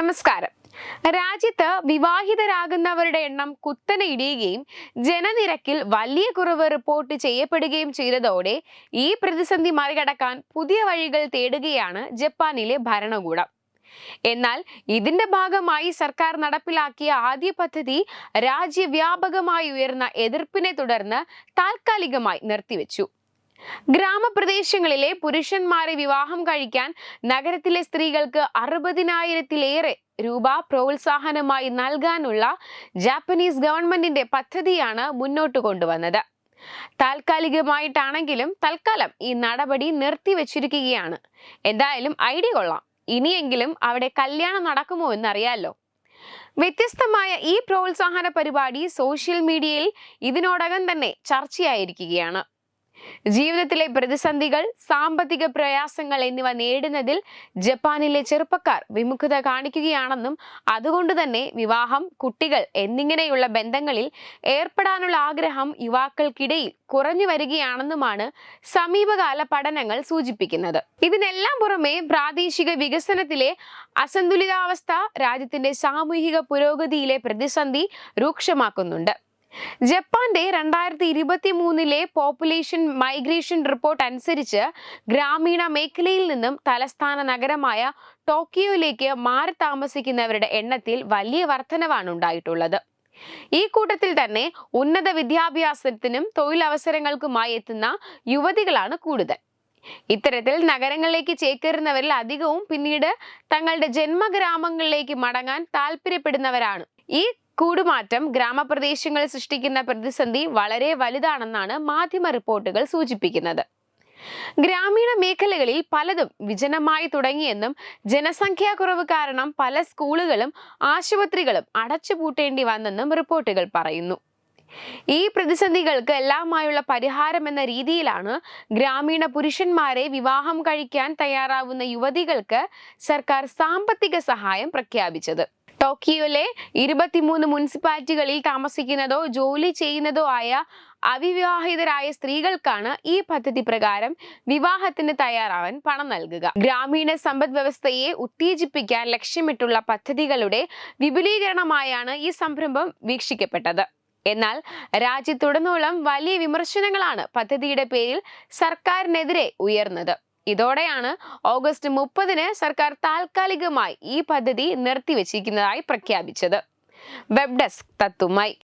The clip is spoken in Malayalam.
നമസ്കാരം. രാജ്യത്ത് വിവാഹിതരാകുന്നവരുടെ എണ്ണം കുത്തനെ ഇടിയുകയും ജനനിരക്കിൽ വലിയ കുറവ് റിപ്പോർട്ട് ചെയ്യപ്പെടുകയും ചെയ്തതോടെ ഈ പ്രതിസന്ധി മറികടക്കാൻ പുതിയ വഴികൾ തേടുകയാണ് ജപ്പാനിലെ ഭരണകൂടം. എന്നാൽ ഇതിന്റെ ഭാഗമായി സർക്കാർ നടപ്പിലാക്കിയ ആദ്യ പദ്ധതി രാജ്യവ്യാപകമായി ഉയർന്ന എതിർപ്പിനെ തുടർന്ന് താൽക്കാലികമായി നിർത്തിവെച്ചു. ഗ്രാമപ്രദേശങ്ങളിലെ പുരുഷന്മാരെ വിവാഹം കഴിക്കാൻ നഗരത്തിലെ സ്ത്രീകൾക്ക് അറുപതിനായിരത്തിലേറെ രൂപ പ്രോത്സാഹനമായി നൽകാനുള്ള ജാപ്പനീസ് ഗവൺമെന്റിന്റെ പദ്ധതിയാണ് മുന്നോട്ട് കൊണ്ടുവന്നത്. താൽക്കാലികമായിട്ടാണെങ്കിലും തൽക്കാലം ഈ നടപടി നിർത്തിവെച്ചിരിക്കുകയാണ്. എന്തായാലും ഐഡിയ കൊള്ളാം. ഇനിയെങ്കിലും അവിടെ കല്യാണം നടക്കുമോ എന്നറിയാലോ. വ്യത്യസ്തമായ ഈ പ്രോത്സാഹന പരിപാടി സോഷ്യൽ മീഡിയയിൽ ഇതിനോടകം തന്നെ ചർച്ചയായിരിക്കുകയാണ്. ജീവിതത്തിലെ പ്രതിസന്ധികൾ സാമ്പത്തിക പ്രയാസങ്ങൾ എന്നിവ നേടുന്നതിൽ ജപ്പാനിലെ ചെറുപ്പക്കാർ വിമുഖത കാണിക്കുകയാണെന്നും അതുകൊണ്ട് തന്നെ വിവാഹം കുട്ടികൾ എന്നിങ്ങനെയുള്ള ബന്ധങ്ങളിൽ ഏർപ്പെടാനുള്ള ആഗ്രഹം യുവാക്കൾക്കിടയിൽ കുറഞ്ഞു വരികയാണെന്നുമാണ് സമീപകാല പഠനങ്ങൾ സൂചിപ്പിക്കുന്നത്. ഇതിനെല്ലാം പുറമെ പ്രാദേശിക വികസനത്തിലെ അസന്തുലിതാവസ്ഥ രാജ്യത്തിന്റെ സാമൂഹിക പുരോഗതിയിലെ പ്രതിസന്ധി രൂക്ഷമാക്കുന്നുണ്ട്. ജപ്പാന്റെ രണ്ടായിരത്തി ഇരുപത്തി മൂന്നിലെ പോപ്പുലേഷൻ മൈഗ്രേഷൻ റിപ്പോർട്ട് അനുസരിച്ച് ഗ്രാമീണ മേഖലയിൽ നിന്നും തലസ്ഥാന നഗരമായ ടോക്കിയോയിലേക്ക് മാറി താമസിക്കുന്നവരുടെ എണ്ണത്തിൽ വലിയ വർധനവാണ് ഉണ്ടായിട്ടുള്ളത്. ഈ കൂട്ടത്തിൽ തന്നെ ഉന്നത വിദ്യാഭ്യാസത്തിനും തൊഴിലവസരങ്ങൾക്കുമായി എത്തുന്ന യുവതികളാണ് കൂടുതൽ. ഇത്തരത്തിൽ നഗരങ്ങളിലേക്ക് ചേക്കേറുന്നവരിൽ അധികവും പിന്നീട് തങ്ങളുടെ ജന്മഗ്രാമങ്ങളിലേക്ക് മടങ്ങാൻ താല്പര്യപ്പെടുന്നവരാണ്. ഈ കൂടുമാറ്റം ഗ്രാമപ്രദേശങ്ങളിൽ സൃഷ്ടിക്കുന്ന പ്രതിസന്ധി വളരെ വലുതാണെന്നാണ് മാധ്യമ റിപ്പോർട്ടുകൾ സൂചിപ്പിക്കുന്നത്. ഗ്രാമീണ മേഖലകളിൽ പലതും വിജനമായി തുടങ്ങിയെന്നും ജനസംഖ്യാ കുറവ് കാരണം പല സ്കൂളുകളും ആശുപത്രികളും അടച്ചുപൂട്ടേണ്ടി വന്നെന്നും റിപ്പോർട്ടുകൾ പറയുന്നു. ഈ പ്രതിസന്ധികൾക്ക് എല്ലാമായുള്ള പരിഹാരം എന്ന രീതിയിലാണ് ഗ്രാമീണ പുരുഷന്മാരെ വിവാഹം കഴിക്കാൻ തയ്യാറാവുന്ന യുവതികൾക്ക് സർക്കാർ സാമ്പത്തിക സഹായം പ്രഖ്യാപിച്ചത്. ടോക്കിയോയിലെ ഇരുപത്തിമൂന്ന് മുനിസിപ്പാലിറ്റികളിൽ താമസിക്കുന്നതോ ജോലി ചെയ്യുന്നതോ ആയ അവിവാഹിതരായ സ്ത്രീകൾക്കാണ് ഈ പദ്ധതി പ്രകാരം വിവാഹത്തിന് തയ്യാറാവാൻ പണം നൽകുക. ഗ്രാമീണ സമ്പദ് വ്യവസ്ഥയെ ഉത്തേജിപ്പിക്കാൻ ലക്ഷ്യമിട്ടുള്ള പദ്ധതികളുടെ വിപുലീകരണമായാണ് ഈ സംരംഭം വീക്ഷിക്കപ്പെട്ടത്. എന്നാൽ രാജ്യത്തുടനീളം വലിയ വിമർശനങ്ങളാണ് പദ്ധതിയുടെ പേരിൽ സർക്കാരിനെതിരെ ഉയർന്നത്. ഇതോടെയാണ് ഓഗസ്റ്റ് മുപ്പതിന് സർക്കാർ താൽക്കാലികമായി ഈ പദ്ധതി നിർത്തിവെച്ചിരിക്കുന്നതായി പ്രഖ്യാപിച്ചത്. Web desk തത്തുമായി